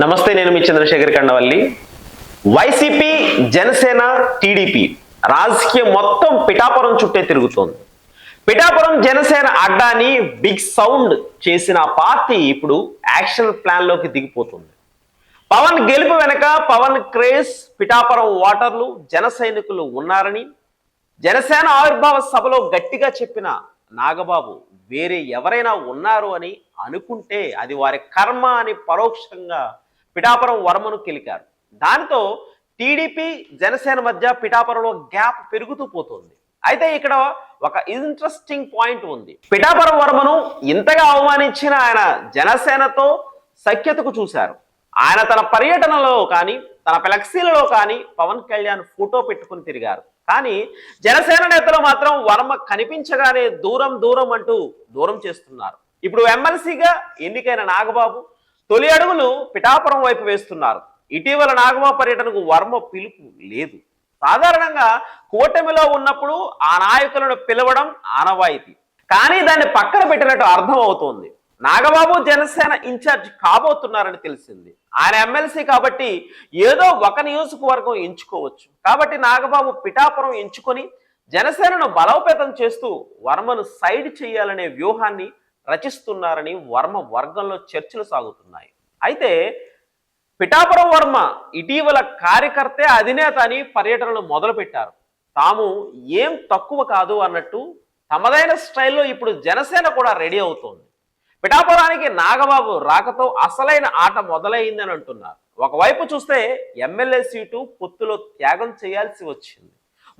నమస్తే నేను మీ చంద్రశేఖర్ కండవల్లి. వైసీపీ జనసేన టీడీపీ రాజకీయం మొత్తం పిఠాపురం చుట్టే తిరుగుతోంది. పిఠాపురం జనసేన అడ్డాని బిగ్ సౌండ్ చేసిన పార్టీ ఇప్పుడు యాక్షన్ ప్లాన్లోకి దిగిపోతుంది. పవన్ గెలుపు వెనక పవన్ క్రేజ్ పిఠాపురం ఓటర్లు జన సైనికులు ఉన్నారని జనసేన ఆవిర్భావ సభలో గట్టిగా చెప్పిన నాగబాబు వేరే ఎవరైనా ఉన్నారు అని అనుకుంటే అది వారి కర్మ అని పరోక్షంగా పిఠాపురం వర్మను కెలికారు. దాంతో టీడీపీ జనసేన మధ్య పిఠాపురంలో గ్యాప్ పెరుగుతూ పోతుంది. అయితే ఇక్కడ ఒక ఇంట్రెస్టింగ్ పాయింట్ ఉంది. పిఠాపురం వర్మను ఇంతగా అవమానించిన ఆయన జనసేనతో సఖ్యతకు చూశారు. ఆయన తన పర్యటనలో కానీ తన ఫ్లెక్సీలలో కానీ పవన్ కళ్యాణ్ ఫోటో పెట్టుకుని తిరిగారు. కానీ జనసేన నేతలు మాత్రం వర్మ కనిపించగానే దూరం దూరం అంటూ దూరం చేస్తున్నారు. ఇప్పుడు ఎమ్మెల్సీగా ఎన్నికైన నాగబాబు తొలి అడుగులు పిఠాపురం వైపు వేస్తున్నారు. ఇటీవల నాగబాబు పర్యటనకు వర్మ పిలుపు లేదు. సాధారణంగా కూటమిలో ఉన్నప్పుడు ఆ నాయకులను పిలవడం ఆనవాయితీ. కానీ దాన్ని పక్కన పెట్టినట్టు అర్థం అవుతోంది నాగబాబు జనసేన ఇన్ఛార్జ్ కాబోతున్నారని తెలిసింది. ఆయన ఎమ్మెల్సీ కాబట్టి ఏదో ఒక నియోజకవర్గం ఎంచుకోవచ్చు. కాబట్టి నాగబాబు పిఠాపురం ఎంచుకొని జనసేనను బలోపేతం చేస్తూ వర్మను సైడ్ చేయాలనే వ్యూహాన్ని రచిస్తున్నారని వర్మ వర్గంలో చర్చలు సాగుతున్నాయి. అయితే పిఠాపురం వర్మ ఇటీవల కార్యకర్తే అధినేత అని పర్యటనలు మొదలుపెట్టారు. తాము ఏం తక్కువ కాదు అన్నట్టు తమదైన స్టైల్లో ఇప్పుడు జనసేన కూడా రెడీ అవుతోంది. పిఠాపురానికి నాగబాబు రాకతో అసలైన ఆట మొదలైందని అంటున్నారు. ఒకవైపు చూస్తే ఎమ్మెల్యే సీటు పొత్తులో త్యాగం చేయాల్సి వచ్చింది.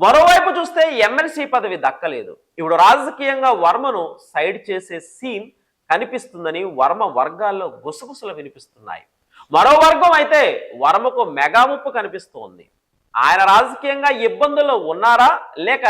మరోవైపు చూస్తే ఎమ్మెల్సీ పదవి దక్కలేదు. ఇప్పుడు రాజకీయంగా వర్మను సైడ్ చేసే సీన్ కనిపిస్తుందని వర్మ వర్గాల్లో గుసగుసలు వినిపిస్తున్నాయి. మరో వర్గం అయితే వర్మకు మెగా ముప్పు కనిపిస్తోంది. ఆయన రాజకీయంగా ఇబ్బందుల్లో ఉన్నారా? లేక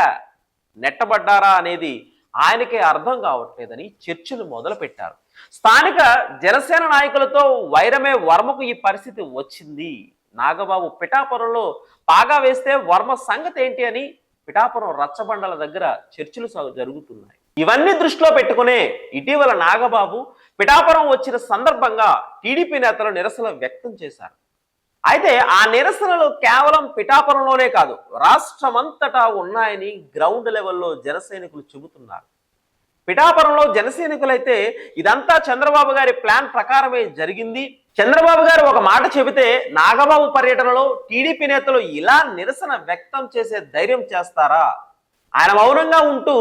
నెట్టబడ్డారా అనేది ఆయనకే అర్థం కావట్లేదని చర్చలు మొదలుపెట్టారు. స్థానిక జనసేన నాయకులతో వైరమే వర్మకు ఈ పరిస్థితి వచ్చింది. నాగబాబు పిఠాపురంలో పాగా వేస్తే వర్మ సంగతి ఏంటి అని పిఠాపురం రచ్చబండల దగ్గర చర్చలు సాగు- జరుగుతున్నాయి. ఇవన్నీ దృష్టిలో పెట్టుకునే ఇటీవల నాగబాబు పిఠాపురం వచ్చిన సందర్భంగా టీడీపీ నేతలు నిరసన వ్యక్తం చేశారు. అయితే ఆ నిరసనలు కేవలం పిఠాపురంలోనే కాదు రాష్ట్రమంతటా ఉన్నాయని గ్రౌండ్ లెవెల్లో జనసైనికులు చెబుతున్నారు. పిఠాపురంలో జనసైనికులైతే ఇదంతా చంద్రబాబు గారి ప్లాన్ ప్రకారమే జరిగింది. చంద్రబాబు గారు ఒక మాట చెబితే నాగబాబు పర్యటనలో టీడీపీ నేతలు ఇలా నిరసన వ్యక్తం చేసే ధైర్యం చేస్తారా? ఆయన మౌనంగా ఉంటూ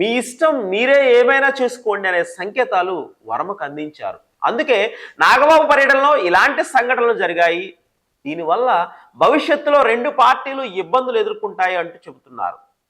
మీ ఇష్టం మీరే ఏమైనా చేసుకోండి అనే సంకేతాలు వర్మకు అందించారు. అందుకే నాగబాబు పర్యటనలో ఇలాంటి సంఘటనలు జరిగాయి. దీనివల్ల భవిష్యత్తులో రెండు పార్టీలు ఇబ్బందులు ఎదుర్కొంటాయి అంటూ చెబుతున్నారు.